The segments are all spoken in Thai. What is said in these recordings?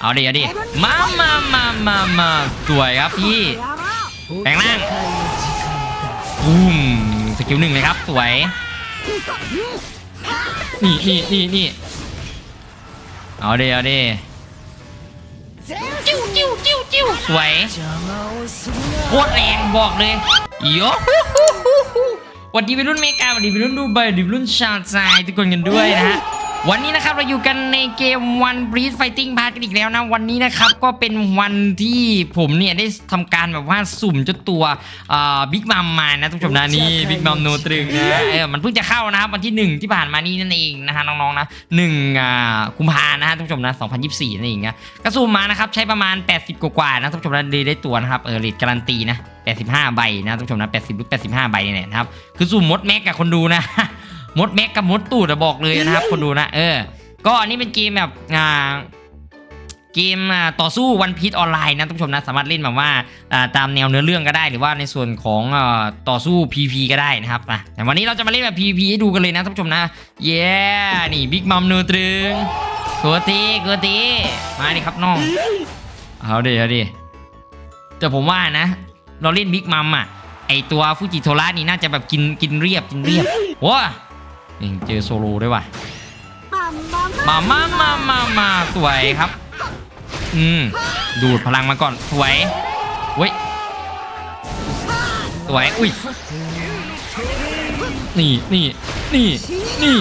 เอาดิเอาดิมามามามามาสวยครับพี่แปลงร่างบูมสกิลหนึ่งเลยครับ สวย นี่นี่นี่นี่เอาดิเอาดิจิ้วจิ้วจิ้วจิ้วสวยโคตรแรงบอกเลยโยฮูฮูฮูฮูสวัสดีวัยรุ่นเมกาสวัสดีวัยรุ่นดูไบสวัสดีวัยรุ่นชาติทุกคนกันด้วยนะฮะ วันนี้นะครับเราอยู่กันในเกม One Breed Fighting Pass กันอีกแล้วนะ วันนี้นะครับก็เป็นวันที่ผมเนี่ยได้ทำการแบบว่าสุ่มเจ้าตัวบิ๊กมัมมานะทุกผู้ชมนะนี่บิ๊กมัมโนตรึงนะเออมันเพิ่งจะเข้านะครับวันที่ 1 ที่ผ่านมานี้นั่นเองนะฮะน้องๆนะหนึ่งอ่ากุมภานะฮะทุกผู้ชมนะ 2024นั่นเองนะก็สุ่มมานะครับใช้ประมาณ 80 กว่าๆนะทุกผู้ชมนะได้ได้ตัวนะครับเออเรทการันตีนะ85 ใบนะทุกผู้ชมนะ80หรือ85 ใบเนี่ยนะครับคือสุ่มมดแม็กกับคนดูนะ มดแม็กกับมดตูดอะบอกเลยนะครับ คนดูนะเออ ก็อันนี้เป็นเกมแบบอ่าเกมอ่าต่อสู้วันพี e ออนไลน์นะทุกผู้ชมนะสามารถเล่นแบบว่าอ่าตามแนวเนื้อเรื่องก็ได้ หรือว่าในส่วนของอ่าต่อสู้ PVP ก็ได้นะครับอะแต่วันนี้เราจะมาเล่นแบบ PVP ให้ดูกันเลยนะทุกผู้ชมนะเย้นี่บิ๊กมัมเนื้อตรึงเกัวตีเกัวตีมาดิครับน้องเอาดิเอาดิแต่ผมว่านะ เราเล่นบิ๊กมัมอะไอตัวฟูจิโทระนี่น่าจะแบบกินกินเรียบกินเรียบว้า นี่เจอโซโลด้วยว่ะมามามามามาสวยครับ อืม ดูดพลังมาก่อน สวยเว้ย สวย อุ้ย นี่ นี่ นี่ นี่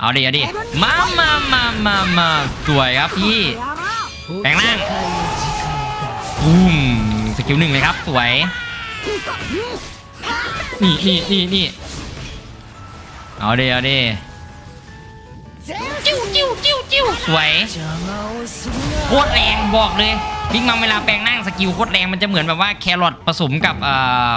เอาดิ เอาดิ มามามามามาสวยครับพี่ แปลงร่างบูมสกิลหนึ่งเลยครับ สวย นี่นี่นี่นี่ เอาดิเอาดิจิ้วจิ้วจิ้วจิ้วสวยโคตรแรงบอกเลยบิ๊กมัมเวลาแปลงนั่งสกิลโคตรแรงมันจะเหมือนแบบว่าแครอทผสมกับเอ่อ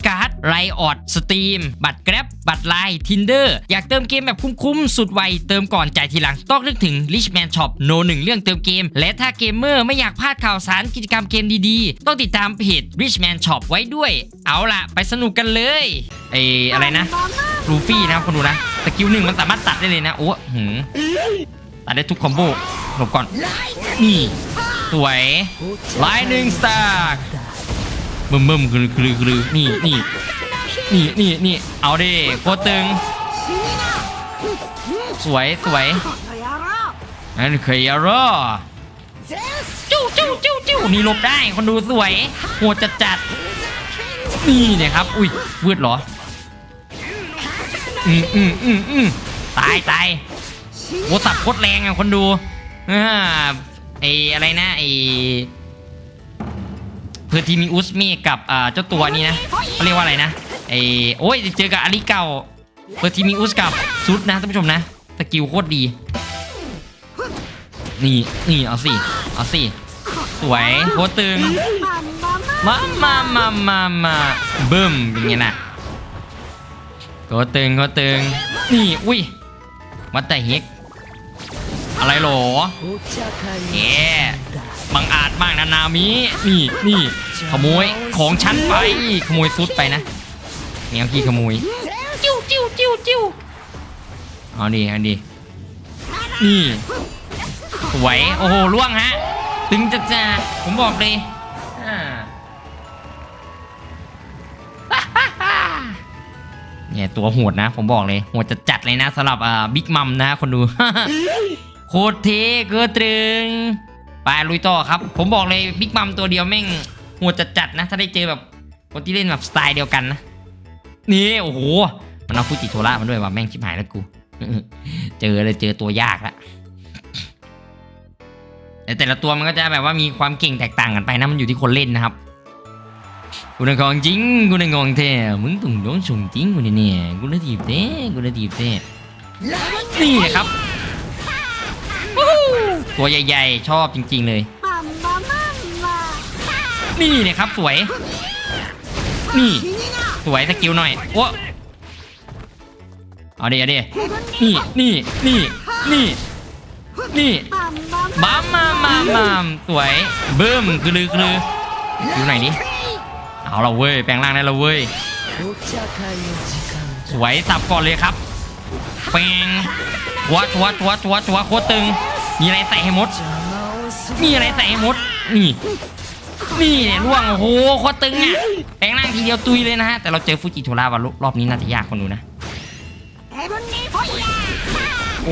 ไรออดสตรีมบัตรแกร็บบัตรไลน์ทินเดอร์อยากเติมเกมแบบคุ้มๆ สุดไว เติมก่อนจ่ายทีหลัง ต้องนึกถึง Richman Shop โนหนึ่งเรื่องเติมเกม และถ้าเกมเมอร์ไม่อยากพลาดข่าวสารกิจกรรมเกมดีๆ ต้องติดตามเพจ Richman Shop ไว้ด้วย เอาล่ะ ไปสนุกกันเลยไออะไรนะลูฟี่นะครับคนดูนะสกิลหนึ่งมันสามารถตัดได้เลยนะโอ้หืมตัดได้ทุกคอมโบหลบก่อนนี่สวยไลน์หนึ่งสตาร์ บึมบึมคือคือคือนี่นี่นี่นี่นี่เอาดิโคตรตึง สวยสวยนั่นเคยรอจู้จู้จู้จู้นี่ลบได้คนดูสวยโหดจัดจัดนี่เนี่ยครับ อุ้ยวืดเหรออืมอืมอืมอืมตายตายโหสับโคตรแรงอะคนดูอ่าไออะไรนะไอ เพอร์ทิมิอุสมีกับเจ้าตัวนี้นะเขาเรียกว่าอะไรนะไอโอ้ยเจอกับอาริเก่าเพอร์ทิมิอุสกับซุดนะท่านผู้ชมนะสกิลโคตรดีนี่นี่เอาสิเอาสิสวยโคตรตึงมามามามามาบึ้มเป็นไงนะก็ตึงก็ตึงนี่อุ้ยวัดแต่เฮก อะไรหรอแย่บังอาจมากนะนามินี่นี่ขโมยของฉันไปขโมยซุดไปนะเงี้ยพี่ขโมยจิ้วจิ้วจิ้วจิ้วเอาดิเอาดินี่สวยโอ้โหล่วงฮะตึงจัดจ้าผมบอกเลยอ่าเนี่ยตัวโหดนะ ผมบอกเลยโหดจะจัดเลยนะสำหรับอ่าบิ๊กมัมนะคนดู โคตรเทเกิดตรึงไปลุยต่อครับ ผมบอกเลยบิ๊กมัมตัวเดียวแม่งโหดจะจัดนะ ถ้าได้เจอแบบคนที่เล่นแบบสไตล์เดียวกันนะ นี่โอ้โห มันเอาฟูจิโทระมาด้วยว่ะแม่งชิบหายแล้วกู เจอเลยเจอตัวยากละแต่แต่ละตัวมันก็จะแบบว่ามีความเก่งแตกต่างกันไปนะมันอยู่ที่คนเล่นนะครับกูน่ะของจริงกูน่ะงองแท้มึงต้องโดนส่งจริงกูเนี่ยเนี่กูน่ะทีบเต้กูน่ะทีบเต้นี่ครับ ตัวใหญ่ๆ ชอบจริง ๆ เลยนี่เนี่ยครับ สวย นี่ สวยสกิลหน่อยโอ้เอาดิเอาดินี่นี่นี่นี่นี่มัามมามามามสวยเบิ้มกระลือกระลืออยู่ไหนนี่เอาเราเว้ยแปลงร่างได้เราเว้ยสวยสับก่อนเลยครับแปลงวัดวัดวัดวัดวัดโคตรตึง มีอะไรใส่ให้หมด มีอะไรใส่ให้หมด นี่ นี่เนี่วง โอ้โหโคตรตึงอะแปลงร่างทีเดียวตุยเลยนะฮะ แต่เราเจอฟูจิโทราวะรอบนี้น่าจะยากคนดูนะ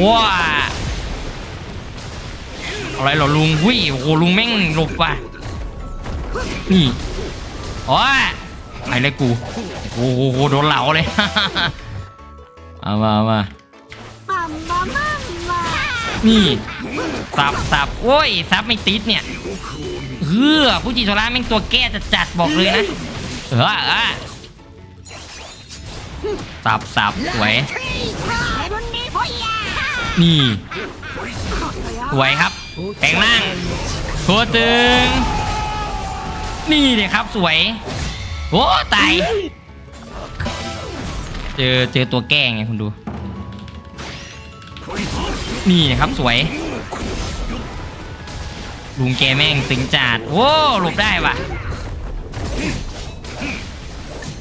ว้าอะไรหรอลุงวิ่งโอ้โหลุงแม่งหลบว่ะนี่โอ้ยไอ้เลยกู โอ้โหโดนเหลาเลย เอามามา นี่สับสับโอ้ยซับไม่ติดเนี่ยเฮ้อผู้จิโซล่าแม่งตัวแก้จะจัดบอกเลยนะเออเออสับสับสวยนี่สวยครับแปลงร่างโคตึง นี่เลยครับสวยโอ้ตายเจอเจอตัวแก้ไงคุณดู นี่นะครับสวย ลุงแกแม่งตึงจัดโอ้หลบได้ว่ะ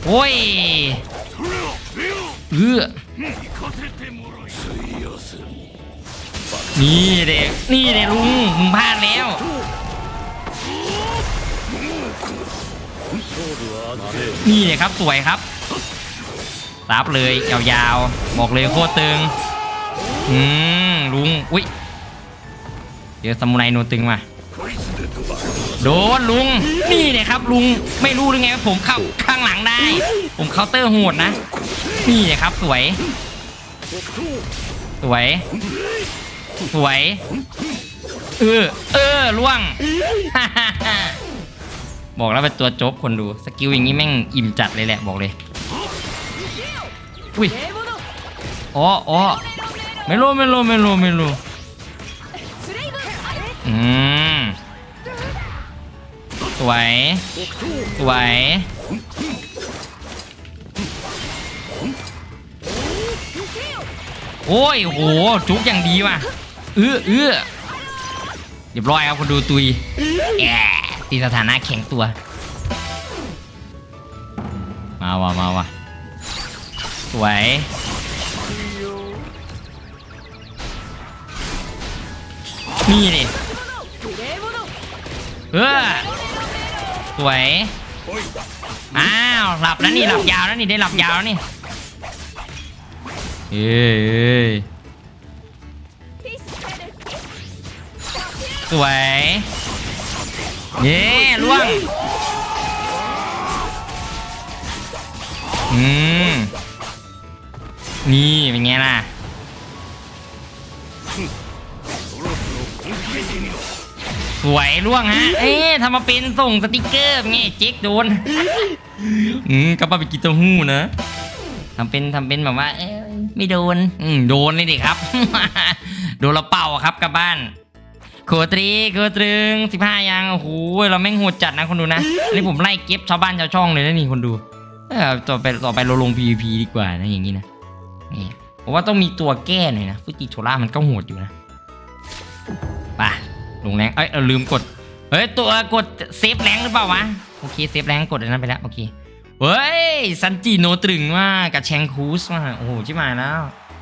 โอ้ยเออนี่เด็กนี่เด็กลุงมึงพลาดแล้วนี่เลยครับสวยครับรับเลยยาวๆบอกเลยโคตรตึง อืมลุงอุ้ยเดี๋ยวสมุไรโนตึงมาโดนลุงนี่เลยครับลุงไม่รู้หรือไงว่าผมเข้าข้างหลังได้ ผมเคาน์เตอร์โหดนะ นี่เลยครับสวย สวย สวยเออเออล่วงบอกแล้วเป็นตัวโจ๊กคนดูสกิลอย่างนี้แม่งอิ่มจัดเลยแหละบอกเลยอุ้ยอ๋ออ๋อ ไม่รู้ไม่รู้ไม่รู้ไม่รู้อืมสวยสวยโอ้ยโหจุกอย่างดีว่ะเอื้อเอื้อเรียบร้อยครับคนดูตุยแอะตีสถานะแข็งตัว มาว่ะมาว่ะสวย นี่ดิเออสวย อ้าว หลับแล้วนี่ หลับยาวแล้วนี่ ได้หลับยาวแล้วนี่ เอ้ยเอ้ยสวยเย้ล่วง อืม นี่ เป็นไงล่ะ สวยล่วงฮะ เอ๊ะทำมาเป็นส่งสติกเกอร์เป็นไงเจ๊กโดน อืมกลับมาไปกินเต้าหู้นะทำเป็นทำเป็นแบบว่าเอ้ยไม่โดน อืมโดนเลยดิครับ โดนเราเป่าครับกลับบ้านโคตรีโคตรึงสิบห้ายังโอ้โหเราแม่งโหดจัดนะคนดูนะอันนี้ผมไล่เก็บชาวบ้านชาวช่องเลยนะนี่คนดูเออต่อไปต่อไปเราลง PVP ดีกว่านะอย่างนี้นะนี่ผมว่าต้องมีตัวแก้หน่อยนะฟุจิโชล่ามันก็โหดอยู่นะไป ลงแรงเอ้ยเราลืมกดเฮ้ยตัวกดเซฟแรงหรือเปล่าวะโอเคเซฟแรงกดอันนั้นไปแล้วโอเคเฮ้ยซันจีโนตรึงมากกับแชงคูสมาโอ้โหชิบหายแล้ว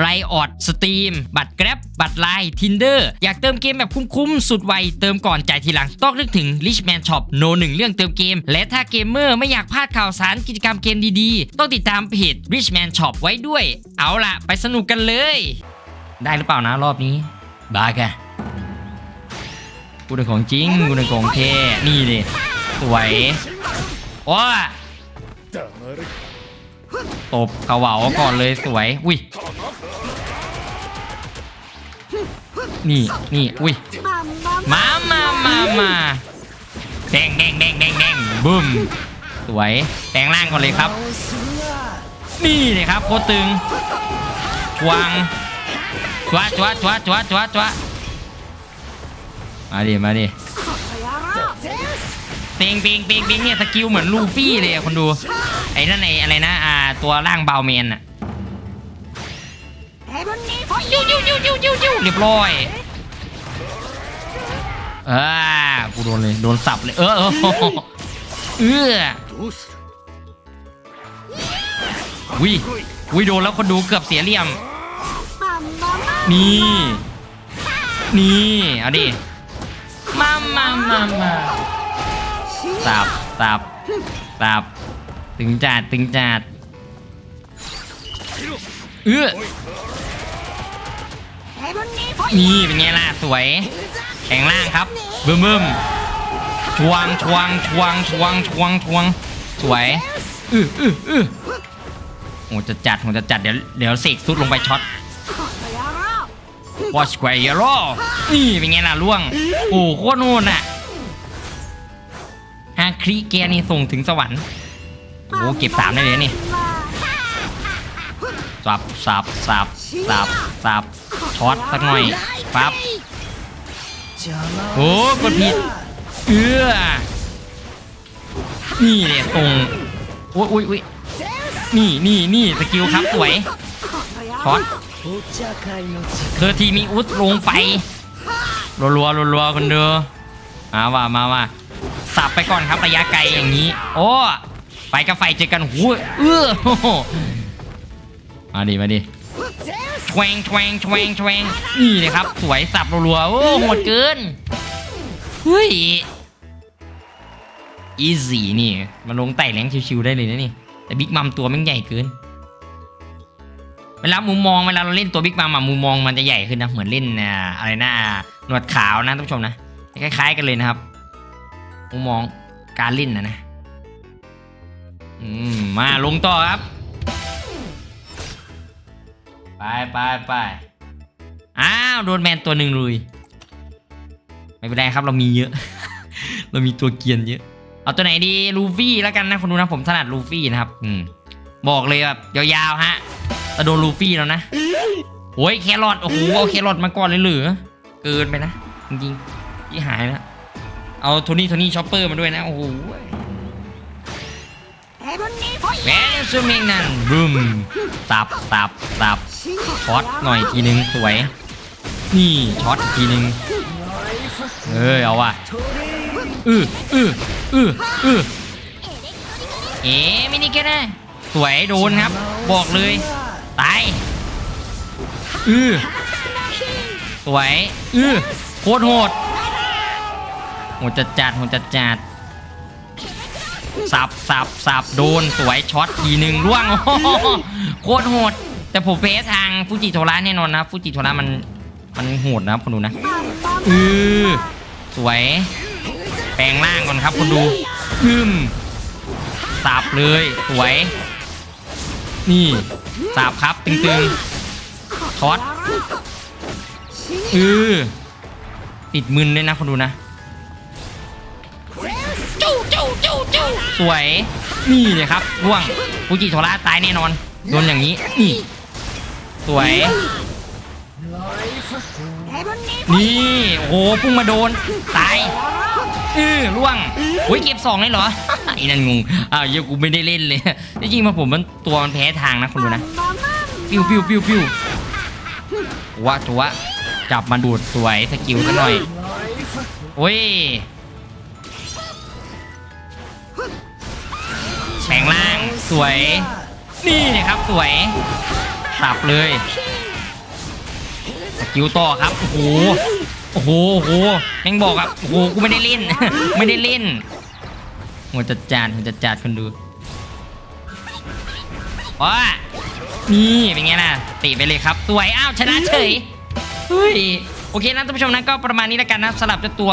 ไรออดสตรีมบัตรแกร็บบัตรไลน์ทินเดอร์อยากเติมเกมแบบคุ้มๆ สุดไว เติมก่อนจ่ายทีหลัง ต้องนึกถึง Richman Shop โนหนึ่งเรื่องเติมเกม และถ้าเกมเมอร์ไม่อยากพลาดข่าวสารกิจกรรมเกมดีๆ ต้องติดตามเพจ Richman Shop ไว้ด้วย เอาล่ะ ไปสนุกกันเลย ได้หรือเปล่านะรอบนี้บาแกกูได้ของจริงกูได้ของแท้นี่ดิสวยว้าตบเขาเหวาก่อนเลยสวย อุ้ย นี่นี่อุ้ยมามามามาแดงแดงแดงแดงแดงบึ้มสวยแดงล่างก่อนเลยครับ นี่เลยครับโคตึงวางจวะจวะจวะจวะจวะจวะมาดิมาดิปิงปิงปิงปิงเนี่ยสกิลเหมือนลูฟี่เลยคนดูไอ้นั่นไอ้อะไรนะอ่าตัวร่างเบาเมนอะ จิ้วจิ้วจิ้วจิ้วเรียบร้อยอ่ากูโดนเลยโดนสับเลยเออเออวิวิโดนแล้วคนดูเกือบเสียเหลี่ยม นี่ นี่เอาดิมามามามาสับสับสับตึงจัดตึงจัดเออ นี่เป็นไงล่ะสวย แข็งล่างครับบึ้มบึ้มชวงชวงชวงชวงชวงชวงสวยอื้ออื้ออือโอ้จะจัดผมจะจัดเดี๋ยวเดี๋ยวเสกซุดลงไปช็อตวอชไกเยโร่นี่เป็นไงล่ะล่วง โอ้โคตรโน่นอะฮาคริเกียนี่ส่งถึงสวรรค์โอ้เก็บสามได้เลยนี่สับสับสับสับสับ ช็อตสักหน่อยปั๊บโอ้กดผิดเอื้อนี่เนี่ยส่งโอ้ยอุ้ยอุ้ยนี่นี่นี่สกิลครับสวยช็อตเธอทีมีอุดลงไฟรัวรัวรัวรัวคนเด้อมาว่ามาว่าสับไปก่อนครับระยะไกลอย่างนี้ โอ้ไฟกับไฟเจอกันหูเอื้อมาดิมาดิ แทวงแทวงแทวงแทวงนี่เลยครับ สวยสับรัวๆโอ้โหดเกินเฮ้ยอีซี่นี่มาลงไต่แรงชิวๆได้เลยนะนี่ แต่บิ๊กมัมตัวมันใหญ่เกิน เวลามุมมองเวลาเราเล่นตัวบิ๊กมัมมุมมองมันจะใหญ่ขึ้นนะเหมือนเล่นอ่าอะไรนะหนวดขาวนะท่านผู้ชมนะคล้ายๆกันเลยนะครับ มุมมองการเล่นนะนะมมาลงต่อครับ ไปไปไปอ้าวโดนแมนตัวหนึ่งเลยไม่เป็นไรครับเรามีเยอะ เรามีตัวเกียนเยอะ เอาตัวไหนดีลูฟี่แล้วกันนะคนดูนะผมถนัดลูฟี่นะครับอืมบอกเลยแบบยาวๆฮะจะโดนลูฟี่แล้วนะโอ้ยแครอทโอ้โหเอาแครอทมาก่อนเลยหรือเกินไปนะจริงๆที่หายนะเอาโทนี่โทนี่ช็อปเปอร์มาด้วยนะโอ้โหแหวนซูมิงนั่นบูมตับตับตับ ช็อตหน่อยทีนึงสวย นี่ช็อตทีนึงเอ้ยเอาว่ะอืออืออืออือเอ๋มินิเกนะสวยโดนครับ บอกเลยตายอือสวยอือโคตรโหดโหดจัดจัดโหดจัดจัดสับสับสับโดนสวยช็อตทีหนึ่งร่วงโคตรโหด แต่ผมเพสทางฟูจิโทระแน่นอนนะฟูจิโทระมันมันโหดนะครับคุณดูนะอือสวย แปลงร่างก่อนครับคุณดูอืมสับเลยสวย นี่สับครับตึงๆช็อตอือติดมึนด้วยนะคุณดูนะจู้จู้จู้จู้สวย นี่เลยครับร่วงฟูจิโทระตายแน่นอนโดนอย่างนี้นี่ วย นี่โอ้โหพุ่งมาโดน ตายอื้อล่วงโอ้ยเก็บสองเลยเหรออีนั่นงงอ้าวเยอกูไม่ได้เล่นเลยจริงๆมาผมมันตัวมันแพ้ทางนะคุณดูนะปิ้วปิ้วปิ้วปิ้ววะจัวจับมันดูดสวยสกิลกันหน่อยโอ้ยแปลงล่างสวย นี่นะครับสวย สับเลยสกิลต่อครับโอ้โหโอ้โหโอ้โหยังบอกอะโอ้โหกูไม่ได้เล่น ไม่ได้เล่นหัวจัดจานหัวจัดจานคนดูว้านี่เป็นไงล่ะตีไปเลยครับสวยอ้าวชนะเฉยเฮ้ยโอเคนะท่านผู้ชมนะก็ประมาณนี้แล้วกันนะสำหรับเจ้าตัว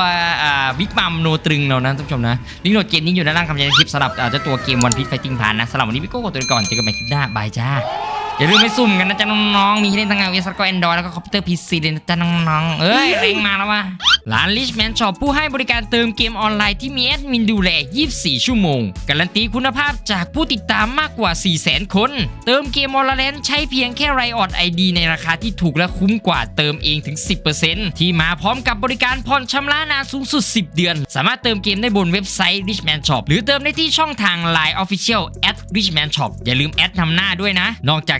บิ๊กมัมโนตรึงเรานะท่านผู้ชมนะลิงก์โหลดเกมนี้อยู่ด้านล่างคำแนะนำคลิปสำหรับเจ้าตัวเกมวันพี e ไฟติ้งผ่านนะสำหรับวันนี้พี่โก้ขอตัวไปก่อนเจอกันใหม่คลิปหน้าบายจ้า อย่าลืมไปซุ่มกันนะจ๊ะน้องๆ มีให้เล่นทั้ง iOS แล้วก็ Android แล้วก็คอมพิวเตอร์ PC เลยนะจ๊ะน้องๆ เอ้ยเร่งมาแล้วว่ะร้าน Richman Shop ผู้ให้บริการเติมเกมออนไลน์ที่มีแอดมินดูแล 24 ชั่วโมง การันตีคุณภาพจากผู้ติดตามมากกว่า 400,000 คน เติมเกมออนไลน์ใช้เพียงแค่ไรออด ID ในราคาที่ถูกและคุ้มกว่าเติมเองถึง 10%ที่มาพร้อมกับบริการผ่อนชำระนานสูงสุด 10 เดือน สามารถเติมเกมได้บนเว็บไซต์ Richman Shop หรือเติมได้ที่ช่องทาง Line Official at Richman Shop อย่าลืมแอดนำหน้าด้วยนะ นอกจาก